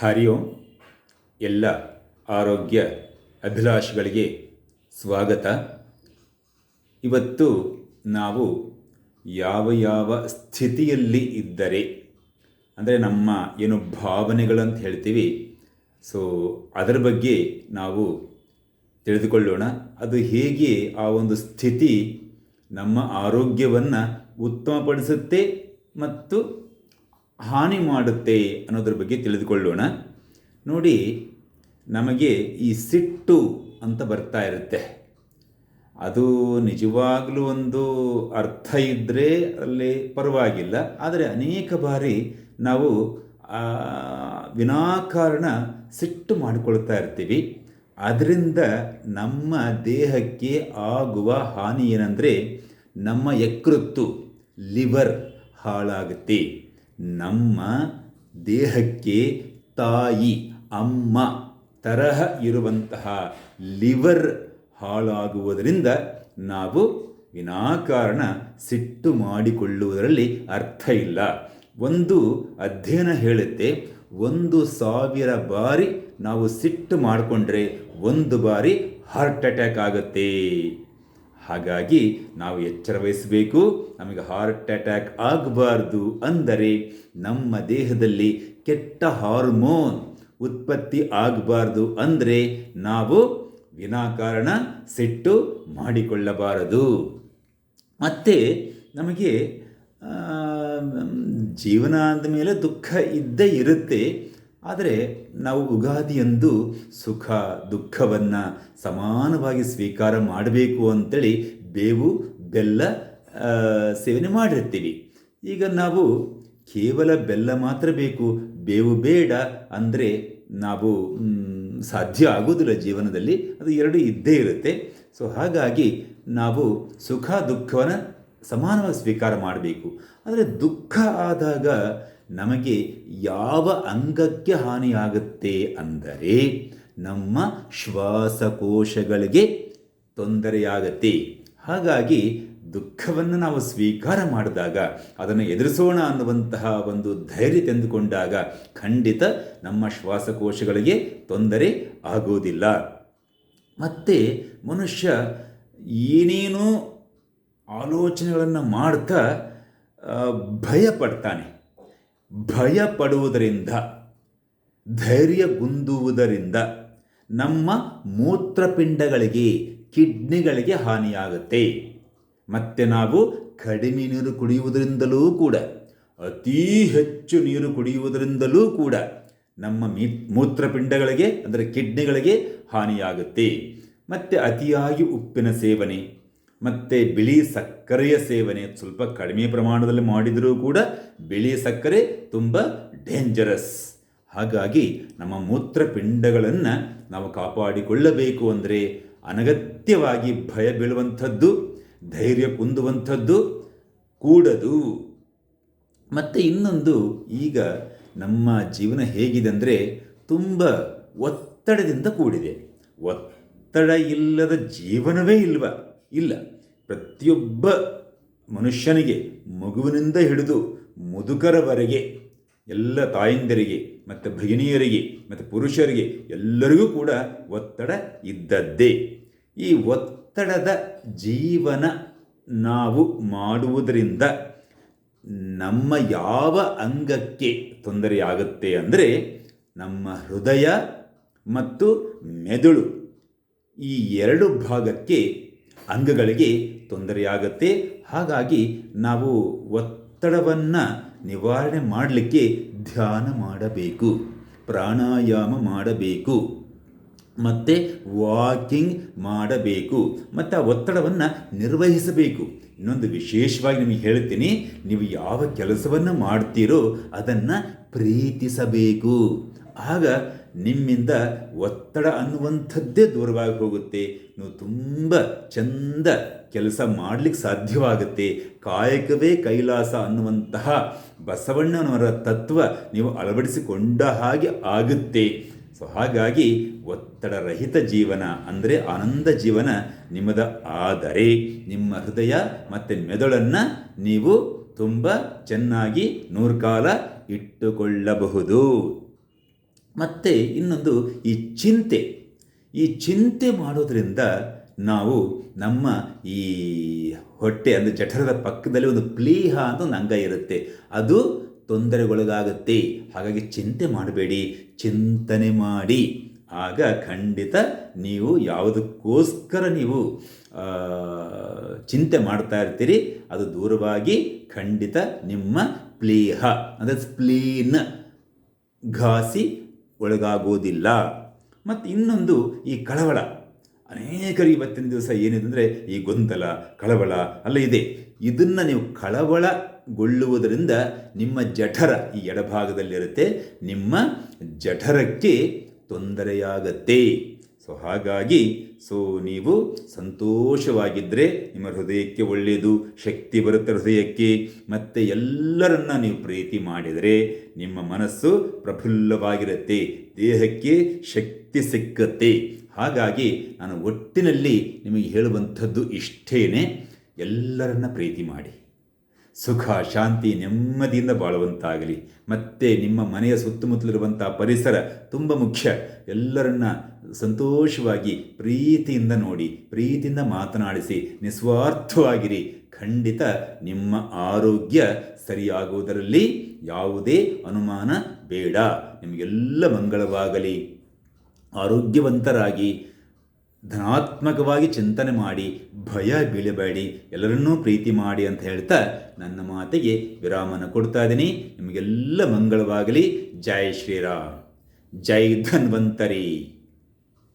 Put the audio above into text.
ಹರಿ ಓಂ ಎಲ್ಲ ಆರೋಗ್ಯ ಅಭಿಲಾಷಿಗಳಿಗೆ ಸ್ವಾಗತ. ಇವತ್ತು ನಾವು ಯಾವ ಯಾವ ಸ್ಥಿತಿಯಲ್ಲಿ ಇದ್ದರೆ, ಅಂದರೆ ನಮ್ಮ ಏನು ಭಾವನೆಗಳಂತ ಹೇಳ್ತೀವಿ, ಸೊ ಅದರ ಬಗ್ಗೆ ನಾವು ತಿಳಿದುಕೊಳ್ಳೋಣ. ಅದು ಹೇಗೆ ಆ ಒಂದು ಸ್ಥಿತಿ ನಮ್ಮ ಆರೋಗ್ಯವನ್ನು ಉತ್ತಮಪಡಿಸುತ್ತೆ ಮತ್ತು ಹಾನಿ ಮಾಡುತ್ತೆ ಅನ್ನೋದ್ರ ಬಗ್ಗೆ ತಿಳಿದುಕೊಳ್ಳೋಣ. ನೋಡಿ, ನಮಗೆ ಈ ಸಿಟ್ಟು ಅಂತ ಬರ್ತಾ ಇರುತ್ತೆ. ಅದು ನಿಜವಾಗಲೂ ಒಂದು ಅರ್ಥ ಇದ್ದರೆ ಅಲ್ಲಿ ಪರವಾಗಿಲ್ಲ. ಆದರೆ ಅನೇಕ ಬಾರಿ ನಾವು ವಿನಾಕಾರಣ ಸಿಟ್ಟು ಮಾಡಿಕೊಳ್ತಾ ಇರ್ತೀವಿ. ಅದರಿಂದ ನಮ್ಮ ದೇಹಕ್ಕೆ ಆಗುವ ಹಾನಿ ಏನಂದರೆ ನಮ್ಮ ಯಕೃತ್ತು, ಲಿವರ್ ಹಾಳಾಗುತ್ತೆ. ನಮ್ಮ ದೇಹಕ್ಕೆ ತಾಯಿ, ಅಮ್ಮ ತರಹ ಇರುವಂತಹ ಲಿವರ್ ಹಾಳಾಗುವುದರಿಂದ ನಾವು ವಿನಾಕಾರಣ ಸಿಟ್ಟು ಮಾಡಿಕೊಳ್ಳುವುದರಲ್ಲಿ ಅರ್ಥ ಇಲ್ಲ. ಒಂದು ಅಧ್ಯಯನ ಹೇಳುತ್ತೆ, ಒಂದು ಸಾವಿರ ಬಾರಿ ನಾವು ಸಿಟ್ಟು ಮಾಡಿಕೊಂಡ್ರೆ ಒಂದು ಬಾರಿ ಹಾರ್ಟ್ ಅಟ್ಯಾಕ್ ಆಗುತ್ತೆ. ಹಾಗಾಗಿ ನಾವು ಎಚ್ಚರ ವಹಿಸಬೇಕು. ನಮಗೆ ಹಾರ್ಟ್ ಅಟ್ಯಾಕ್ ಆಗಬಾರ್ದು ಅಂದರೆ ನಮ್ಮ ದೇಹದಲ್ಲಿ ಕೆಟ್ಟ ಹಾರ್ಮೋನ್ ಉತ್ಪತ್ತಿ ಆಗಬಾರ್ದು ಅಂದರೆ ನಾವು ವಿನಾಕಾರಣ ಸಿಟ್ಟು ಮಾಡಿಕೊಳ್ಳಬಾರದು. ಮತ್ತು ನಮಗೆ ಜೀವನ ಅಂದಮೇಲೆ ದುಃಖ ಇದ್ದೇ ಇರುತ್ತೆ. ಆದರೆ ನಾವು ಉಗಾದಿಯಂದು ಸುಖ, ದುಃಖವನ್ನು ಸಮಾನವಾಗಿ ಸ್ವೀಕಾರ ಮಾಡಬೇಕು ಅಂತೇಳಿ ಬೇವು, ಬೆಲ್ಲ ಸೇವನೆ ಮಾಡಿರ್ತೀವಿ. ಈಗ ನಾವು ಕೇವಲ ಬೆಲ್ಲ ಮಾತ್ರ ಬೇಕು, ಬೇವು ಬೇಡ ಅಂದರೆ ನಾವು ಸಾಧ್ಯ ಆಗೋದಿಲ್ಲ ಜೀವನದಲ್ಲಿ. ಅದು ಎರಡು ಇದ್ದೇ ಇರುತ್ತೆ. ಸೊ ಹಾಗಾಗಿ ನಾವು ಸುಖ, ದುಃಖವನ್ನು ಸಮಾನವಾಗಿ ಸ್ವೀಕಾರ ಮಾಡಬೇಕು. ಆದರೆ ದುಃಖ ಆದಾಗ ನಮಗೆ ಯಾವ ಅಂಗಕ್ಕೆ ಹಾನಿಯಾಗುತ್ತೆ ಅಂದರೆ ನಮ್ಮ ಶ್ವಾಸಕೋಶಗಳಿಗೆ ತೊಂದರೆಯಾಗತ್ತೆ. ಹಾಗಾಗಿ ದುಃಖವನ್ನು ನಾವು ಸ್ವೀಕಾರ ಮಾಡಿದಾಗ ಅದನ್ನು ಎದುರಿಸೋಣ ಅನ್ನುವಂತಹ ಒಂದು ಧೈರ್ಯ ತಂದುಕೊಂಡಾಗ ಖಂಡಿತ ನಮ್ಮ ಶ್ವಾಸಕೋಶಗಳಿಗೆ ತೊಂದರೆ ಆಗೋದಿಲ್ಲ ಮತ್ತು ಮನುಷ್ಯ ಏನೇನೋ ಆಲೋಚನೆಗಳನ್ನು ಮಾಡ್ತಾ ಆ, ಭಯ ಪಡ್ತಾನೆ ಭಯ ಪಡುವುದರಿಂದ ಧೈರ್ಯಗುಂದುವುದರಿಂದ ನಮ್ಮ ಮೂತ್ರಪಿಂಡಗಳಿಗೆ, ಕಿಡ್ನಿಗಳಿಗೆ ಹಾನಿಯಾಗುತ್ತೆ. ಮತ್ತು ನಾವು ಕಡಿಮೆ ನೀರು ಕುಡಿಯುವುದರಿಂದಲೂ ಕೂಡ, ಅತೀ ಹೆಚ್ಚು ನೀರು ಕುಡಿಯುವುದರಿಂದಲೂ ಕೂಡ ನಮ್ಮ ಮೀ, ಮೂತ್ರಪಿಂಡಗಳಿಗೆ, ಅಂದರೆ ಕಿಡ್ನಿಗಳಿಗೆ ಹಾನಿಯಾಗುತ್ತೆ. ಮತ್ತು ಅತಿಯಾಗಿ ಉಪ್ಪಿನ ಸೇವನೆ ಮತ್ತು ಬಿಳಿ ಸಕ್ಕರೆಯ ಸೇವನೆ ಸ್ವಲ್ಪ ಕಡಿಮೆ ಪ್ರಮಾಣದಲ್ಲಿ ಮಾಡಿದರೂ ಕೂಡ ಬಿಳಿ ಸಕ್ಕರೆ ತುಂಬ ಡೇಂಜರಸ್ ಹಾಗಾಗಿ ನಮ್ಮ ಮೂತ್ರಪಿಂಡಗಳನ್ನು ನಾವು ಕಾಪಾಡಿಕೊಳ್ಳಬೇಕು ಅಂದರೆ ಅನಗತ್ಯವಾಗಿ ಭಯ ಬೀಳುವಂಥದ್ದು, ಧೈರ್ಯ ಕುಂದುವಂಥದ್ದು ಕೂಡದು. ಮತ್ತು ಇನ್ನೊಂದು, ಈಗ ನಮ್ಮ ಜೀವನ ಹೇಗಿದೆ ಅಂದರೆ ತುಂಬ ಒತ್ತಡದಿಂದ ಕೂಡಿದೆ. ಒತ್ತಡ ಇಲ್ಲದ ಜೀವನವೇ ಇಲ್ವ? ಇಲ್ಲ. ಪ್ರತಿಯೊಬ್ಬ ಮನುಷ್ಯನಿಗೆ ಮಗುವಿನಿಂದ ಹಿಡಿದು ಮುದುಕರವರೆಗೆ, ಎಲ್ಲ ತಾಯಂದಿರಿಗೆ, ಮತ್ತು ಭಗಿನಿಯರಿಗೆ, ಮತ್ತು ಪುರುಷರಿಗೆ ಎಲ್ಲರಿಗೂ ಕೂಡ ಒತ್ತಡ ಇದ್ದದ್ದೇ. ಈ ಒತ್ತಡದ ಜೀವನ ನಾವು ಮಾಡುವುದರಿಂದ ನಮ್ಮ ಯಾವ ಅಂಗಕ್ಕೆ ತೊಂದರೆಯಾಗುತ್ತೆ ಅಂದರೆ ನಮ್ಮ ಹೃದಯ ಮತ್ತು ಮೆದುಳು ಈ ಎರಡು ಭಾಗಕ್ಕೆ ಅಂಗಗಳಿಗೆ ತೊಂದರೆಯಾಗುತ್ತೆ. ಹಾಗಾಗಿ ನಾವು ಒತ್ತಡವನ್ನು ನಿವಾರಣೆ ಮಾಡಲಿಕ್ಕೆ ಧ್ಯಾನ ಮಾಡಬೇಕು, ಪ್ರಾಣಾಯಾಮ ಮಾಡಬೇಕು, ಮತ್ತು ವಾಕಿಂಗ್ ಮಾಡಬೇಕು, ಮತ್ತು ಆ ಒತ್ತಡವನ್ನು ನಿರ್ವಹಿಸಬೇಕು. ಇನ್ನೊಂದು ವಿಶೇಷವಾಗಿ ನಿಮಗೆ ಹೇಳ್ತೀನಿ, ನೀವು ಯಾವ ಕೆಲಸವನ್ನು ಮಾಡ್ತೀರೋ ಅದನ್ನು ಪ್ರೀತಿಸಬೇಕು. ಆಗ ನಿಮ್ಮಿಂದ ಒತ್ತಡ ಅನ್ನುವಂಥದ್ದೇ ದೂರವಾಗಿ ಹೋಗುತ್ತೆ. ನೀವು ತುಂಬ ಚಂದ ಕೆಲಸ ಮಾಡಲಿಕ್ಕೆ ಸಾಧ್ಯವಾಗುತ್ತೆ. ಕಾಯಕವೇ ಕೈಲಾಸ ಅನ್ನುವಂತಹ ಬಸವಣ್ಣನವರ ತತ್ವ ನೀವು ಅಳವಡಿಸಿಕೊಂಡ ಹಾಗೆ ಆಗುತ್ತೆ. ಸೊ ಹಾಗಾಗಿ ಒತ್ತಡರಹಿತ ಜೀವನ ಅಂದರೆ ಆನಂದ ಜೀವನ ನಿಮ್ಮದ ಆದರೆ ನಿಮ್ಮ ಹೃದಯ ಮತ್ತು ಮೆದುಳನ್ನು ನೀವು ತುಂಬ ಚೆನ್ನಾಗಿ ನೂರ್ಕಾಲ ಇಟ್ಟುಕೊಳ್ಳಬಹುದು. ಮತ್ತು ಇನ್ನೊಂದು ಈ ಚಿಂತೆ. ಈ ಚಿಂತೆ ಮಾಡೋದರಿಂದ ನಾವು ನಮ್ಮ ಈ ಹೊಟ್ಟೆ ಅಂದರೆ ಜಠರದ ಪಕ್ಕದಲ್ಲಿ ಒಂದು ಪ್ಲೀಹ ಅಂತ ಒಂದು ಅಂಗ ಇರುತ್ತೆ. ಅದು ತೊಂದರೆಗೊಳಗಾಗುತ್ತೆ. ಹಾಗಾಗಿ ಚಿಂತೆ ಮಾಡಬೇಡಿ. ಚಿಂತನೆ ಮಾಡಿ. ಆಗ ಖಂಡಿತ ನೀವು ಯಾವುದಕ್ಕೋಸ್ಕರ ನೀವು ಚಿಂತೆ ಮಾಡ್ತಾ ಇರ್ತೀರಿ, ಅದು ದೂರವಾಗಿ ಖಂಡಿತ ನಿಮ್ಮ ಪ್ಲೀಹ, ಅಂದರೆ ಸ್ಪ್ಲೀನ್ ಘಾಸಿ ಒಳಗಾಗೋದಿಲ್ಲ ಮತ್ತು ಇನ್ನೊಂದು ಈ ಕಳವಳ. ಅನೇಕರು ಇವತ್ತಿನ ದಿವಸ ಏನಿದೆ ಅಂದರೆ ಈ ಗೊಂದಲ, ಕಳವಳ ಅಲ್ಲ ಇದೆ. ಇದನ್ನು ನೀವು ಕಳವಳಗೊಳ್ಳುವುದರಿಂದ ನಿಮ್ಮ ಜಠರ ಈ ಎಡಭಾಗದಲ್ಲಿರುತ್ತೆ. ನಿಮ್ಮ ಜಠರಕ್ಕೆ ತೊಂದರೆಯಾಗತ್ತೆ. ಸೊ ಹಾಗಾಗಿ, ಸೊ ನೀವು ಸಂತೋಷವಾಗಿದ್ದರೆ ನಿಮ್ಮ ಹೃದಯಕ್ಕೆ ಒಳ್ಳೆಯದು, ಶಕ್ತಿ ಬರುತ್ತೆ ಹೃದಯಕ್ಕೆ. ಮತ್ತು ಎಲ್ಲರನ್ನ ನೀವು ಪ್ರೀತಿ ಮಾಡಿದರೆ ನಿಮ್ಮ ಮನಸ್ಸು ಪ್ರಫುಲ್ಲವಾಗಿರುತ್ತೆ, ದೇಹಕ್ಕೆ ಶಕ್ತಿ ಸಿಕ್ಕತ್ತೆ. ಹಾಗಾಗಿ ನಾನು ಒಟ್ಟಿನಲ್ಲಿ ನಿಮಗೆ ಹೇಳುವಂಥದ್ದು ಇಷ್ಟೇನೆ, ಎಲ್ಲರನ್ನ ಪ್ರೀತಿ ಮಾಡಿ. ಸುಖ, ಶಾಂತಿ ನೆಮ್ಮದಿಯಿಂದ ಬಾಳುವಂತಾಗಲಿ. ಮತ್ತು ನಿಮ್ಮ ಮನೆಯ ಸುತ್ತಮುತ್ತಲಿರುವಂಥ ಪರಿಸರ ತುಂಬ ಮುಖ್ಯ. ಎಲ್ಲರನ್ನ ಸಂತೋಷವಾಗಿ ಪ್ರೀತಿಯಿಂದ ನೋಡಿ, ಪ್ರೀತಿಯಿಂದ ಮಾತನಾಡಿಸಿ, ನಿಸ್ವಾರ್ಥವಾಗಿರಿ. ಖಂಡಿತ ನಿಮ್ಮ ಆರೋಗ್ಯ ಸರಿಯಾಗುವುದರಲ್ಲಿ ಯಾವುದೇ ಅನುಮಾನ ಬೇಡ. ನಿಮಗೆಲ್ಲ ಮಂಗಳವಾಗಲಿ. ಆರೋಗ್ಯವಂತರಾಗಿ, ಧನಾತ್ಮಕವಾಗಿ ಚಿಂತನೆ ಮಾಡಿ ಭಯ ಬೀಳಬೇಡಿ, ಎಲ್ಲರನ್ನೂ ಪ್ರೀತಿ ಮಾಡಿ ಅಂತ ಹೇಳ್ತಾ ನನ್ನ ಮಾತಿಗೆ ವಿರಾಮನ ಕೊಡ್ತಾ ಇದ್ದೀನಿ. ನಿಮಗೆಲ್ಲ ಮಂಗಳವಾಗಲಿ. ಜೈ ಶ್ರೀರಾಮ್. ಜೈ ಧನ್ವಂತರಿ.